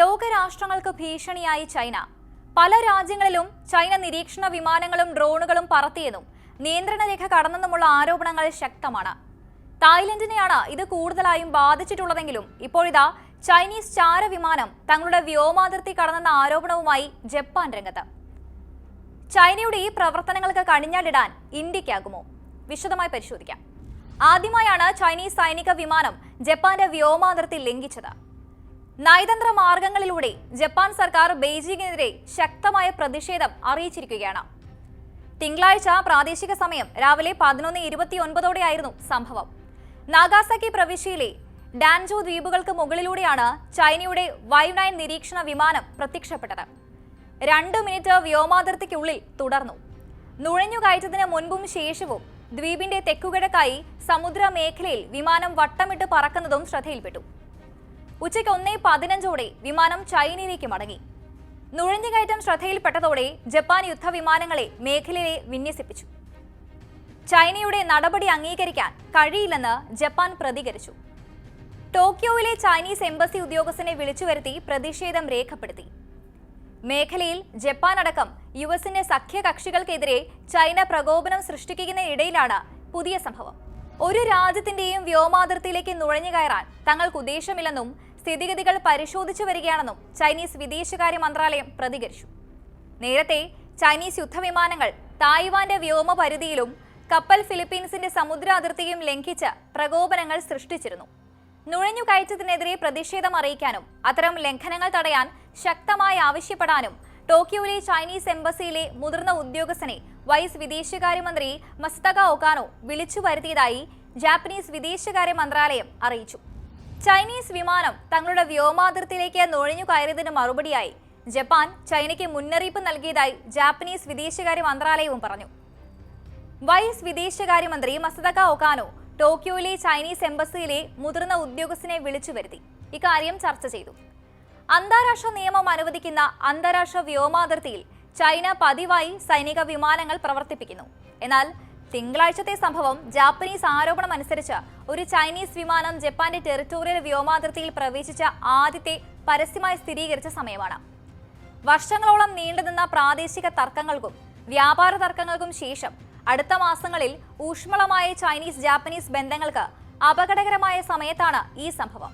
ലോകരാഷ്ട്രങ്ങൾക്ക് ഭീഷണിയായി ചൈന. പല രാജ്യങ്ങളിലും ചൈന നിരീക്ഷണ വിമാനങ്ങളും ഡ്രോണുകളും പറത്തിയെന്നും നിയന്ത്രണരേഖ കടന്നെന്നുമുള്ള ആരോപണങ്ങൾ ശക്തമാണ്. തായ്ലൻഡിനെയാണ് ഇത് കൂടുതലായും ബാധിച്ചിട്ടുള്ളതെങ്കിലും ഇപ്പോഴിതാ ചൈനീസ് ചാരവിമാനം തങ്ങളുടെ വ്യോമാതിർത്തി കടന്നെന്ന ആരോപണവുമായി ജപ്പാൻ രംഗത്ത്. ചൈനയുടെ ഈ പ്രവർത്തനങ്ങൾക്ക് കണിഞ്ഞാലിടാൻ ഇന്ത്യക്കാകുമോ വിശദമായി പരിശോധിക്കാം. ആദ്യമായാണ് ചൈനീസ് സൈനിക വിമാനം ജപ്പാന്റെ വ്യോമാതിർത്തി ലംഘിച്ചത്. നയതന്ത്ര മാർഗങ്ങളിലൂടെ ജപ്പാൻ സർക്കാർ ബെയ്ജിങ്ങിനെതിരെ ശക്തമായ പ്രതിഷേധം അറിയിച്ചിരിക്കുകയാണ്. തിങ്കളാഴ്ച പ്രാദേശിക സമയം രാവിലെ പതിനൊന്ന് ഇരുപത്തിയൊൻപതോടെയായിരുന്നു സംഭവം. നാഗാസാക്കി പ്രവിശ്യയിലെ ഡാൻജോ ദ്വീപുകൾക്ക് മുകളിലൂടെയാണ് ചൈനയുടെ വൈവ് നയൻ നിരീക്ഷണ വിമാനം പ്രത്യക്ഷപ്പെട്ടത്. രണ്ട് മിനിറ്റ് വ്യോമാതിർത്തിക്കുള്ളിൽ തുടർന്നു. നുഴഞ്ഞുകയറ്റത്തിന് മുൻപും ശേഷവും ദ്വീപിന്റെ തെക്കുകിഴക്കായി സമുദ്ര മേഖലയിൽ വിമാനം വട്ടമിട്ട് പറക്കുന്നതും ശ്രദ്ധയിൽപ്പെട്ടു. ഉച്ചയ്ക്ക് ഒന്നേ പതിനഞ്ചോടെ വിമാനം ചൈനയിലേക്ക് മടങ്ങി. നുഴഞ്ഞുകയറ്റം ശ്രദ്ധയിൽപ്പെട്ടതോടെ ജപ്പാൻ യുദ്ധവിമാനങ്ങളെ മേഖലയെ വിന്യസിപ്പിച്ചു. ചൈനയുടെ നടപടി അംഗീകരിക്കാൻ കഴിയില്ലെന്ന് ജപ്പാൻ പ്രതികരിച്ചു. ടോക്കിയോയിലെ ചൈനീസ് എംബസി ഉദ്യോഗസ്ഥനെ വിളിച്ചു വരുത്തി പ്രതിഷേധം രേഖപ്പെടുത്തി. മേഖലയിൽ ജപ്പാൻ അടക്കം യു എസിന്റെ സഖ്യകക്ഷികൾക്കെതിരെ ചൈന പ്രകോപനം സൃഷ്ടിക്കുന്നതിനിടയിലാണ് പുതിയ സംഭവം. ഒരു രാജ്യത്തിന്റെയും വ്യോമാതിർത്തിയിലേക്ക് നുഴഞ്ഞുകയറാൻ തങ്ങൾക്ക് ഉദ്ദേശമില്ലെന്നും സ്ഥിതിഗതികൾ പരിശോധിച്ചു വരികയാണെന്നും ചൈനീസ് വിദേശകാര്യ മന്ത്രാലയം പ്രതികരിച്ചു. നേരത്തെ ചൈനീസ് യുദ്ധവിമാനങ്ങൾ തായ്വാന്റെ വ്യോമപരിധിയിലും കപ്പൽ ഫിലിപ്പീൻസിന്റെ സമുദ്ര അതിർത്തിയും ലംഘിച്ച് പ്രകോപനങ്ങൾ സൃഷ്ടിച്ചിരുന്നു. നുഴഞ്ഞുകയറ്റത്തിനെതിരെ പ്രതിഷേധം അറിയിക്കാനും അത്തരം ലംഘനങ്ങൾ തടയാൻ ശക്തമായി ആവശ്യപ്പെടാനും ടോക്കിയോയിലെ ചൈനീസ് എംബസിയിലെ മുതിർന്ന ഉദ്യോഗസ്ഥനെ വൈസ് വിദേശകാര്യമന്ത്രി മസ്തക ഒക്കാനോ വിളിച്ചു വരുത്തിയതായി ജാപ്പനീസ് വിദേശകാര്യ മന്ത്രാലയം അറിയിച്ചു. ചൈനീസ് വിമാനം തങ്ങളുടെ വ്യോമാതിർത്തിയിലേക്ക് നുഴഞ്ഞു കയറിയതിന് മറുപടിയായി. ജപ്പാൻ ചൈനയ്ക്ക് മുന്നറിയിപ്പ് നൽകിയതായി ജാപ്പനീസ് വിദേശകാര്യ മന്ത്രാലയവും പറഞ്ഞു. വൈസ് വിദേശകാര്യമന്ത്രി മസദക ഒക്കാനോ ടോക്കിയോയിലെ ചൈനീസ് എംബസിയിലെ മുതിർന്ന ഉദ്യോഗസ്ഥനെ വിളിച്ചു വരുത്തി. ഇക്കാര്യം ചർച്ച ചെയ്തു. അന്താരാഷ്ട്ര നിയമം അനുവദിക്കുന്ന അന്താരാഷ്ട്ര വ്യോമാതിർത്തിയിൽ ചൈന പതിവായി സൈനിക വിമാനങ്ങൾ പ്രവർത്തിപ്പിക്കുന്നു. എന്നാൽ തിങ്കളാഴ്ചത്തെ സംഭവം ജാപ്പനീസ് ആരോപണം അനുസരിച്ച് ഒരു ചൈനീസ് വിമാനം ജപ്പാന്റെ ടെറിട്ടോറിയൽ വ്യോമാതിർത്തിയിൽ പ്രവേശിച്ച ആദ്യത്തെ പരസ്യമായി സ്ഥിരീകരിച്ച സമയമാണ്. വർഷങ്ങളോളം നീണ്ടുനിന്ന പ്രാദേശിക തർക്കങ്ങൾക്കും വ്യാപാര തർക്കങ്ങൾക്കും ശേഷം അടുത്ത മാസങ്ങളിൽ ഊഷ്മളമായ ചൈനീസ് ജാപ്പനീസ് ബന്ധങ്ങൾക്ക് അപകടകരമായ സമയത്താണ് ഈ സംഭവം.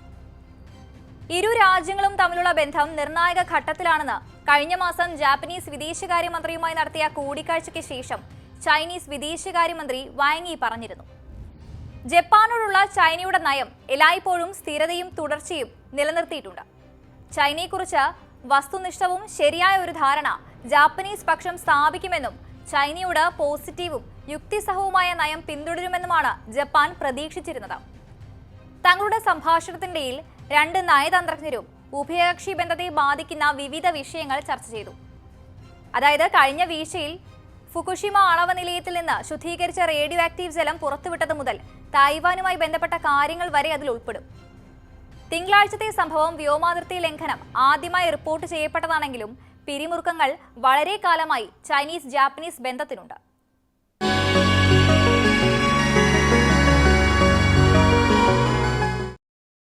ഇരു രാജ്യങ്ങളും തമ്മിലുള്ള ബന്ധം നിർണായക ഘട്ടത്തിലാണെന്ന് കഴിഞ്ഞ മാസം ജാപ്പനീസ് വിദേശകാര്യമന്ത്രിയുമായി നടത്തിയ കൂടിക്കാഴ്ചയ്ക്ക് ശേഷം ചൈനീസ് വിദേശകാര്യമന്ത്രി വാങ്ങി പറഞ്ഞിരുന്നു. ജപ്പാനോടുള്ള ചൈനയുടെ നയം എല്ലായ്പ്പോഴും സ്ഥിരതയും തുടർച്ചയും നിലനിർത്തിയിട്ടുണ്ട്. ചൈനയെക്കുറിച്ച് വസ്തുനിഷ്ഠവും ശരിയായ ഒരു ധാരണ ജാപ്പനീസ് പക്ഷം സ്ഥാപിക്കുമെന്നും ചൈനയോട് പോസിറ്റീവും യുക്തിസഹവുമായ നയം പിന്തുടരുമെന്നുമാണ് ജപ്പാൻ പ്രതീക്ഷിച്ചിരുന്നത്. തങ്ങളുടെ സംഭാഷണത്തിനിടയിൽ രണ്ട് നയതന്ത്രജ്ഞരും ഉഭയകക്ഷി ബന്ധത്തെ ബാധിക്കുന്ന വിവിധ വിഷയങ്ങൾ ചർച്ച ചെയ്തു. അതായത് കഴിഞ്ഞ വീഴ്ചയിൽ ഫുകുഷിമ ആണവ നിലയത്തിൽ നിന്ന് ശുദ്ധീകരിച്ച റേഡിയോ ആക്റ്റീവ് ജലം പുറത്തുവിട്ടത് മുതൽ തായ്വാനുമായി ബന്ധപ്പെട്ട കാര്യങ്ങൾ വരെ അതിൽ ഉൾപ്പെടും. തിങ്കളാഴ്ചത്തെ സംഭവം വ്യോമാതിർത്തി ലംഘനം ആദ്യമായി റിപ്പോർട്ട് ചെയ്യപ്പെട്ടതാണെങ്കിലും പിരിമുറുക്കങ്ങൾ വളരെ കാലമായി ചൈനീസ് ജാപ്പനീസ് ബന്ധത്തിനുണ്ട്.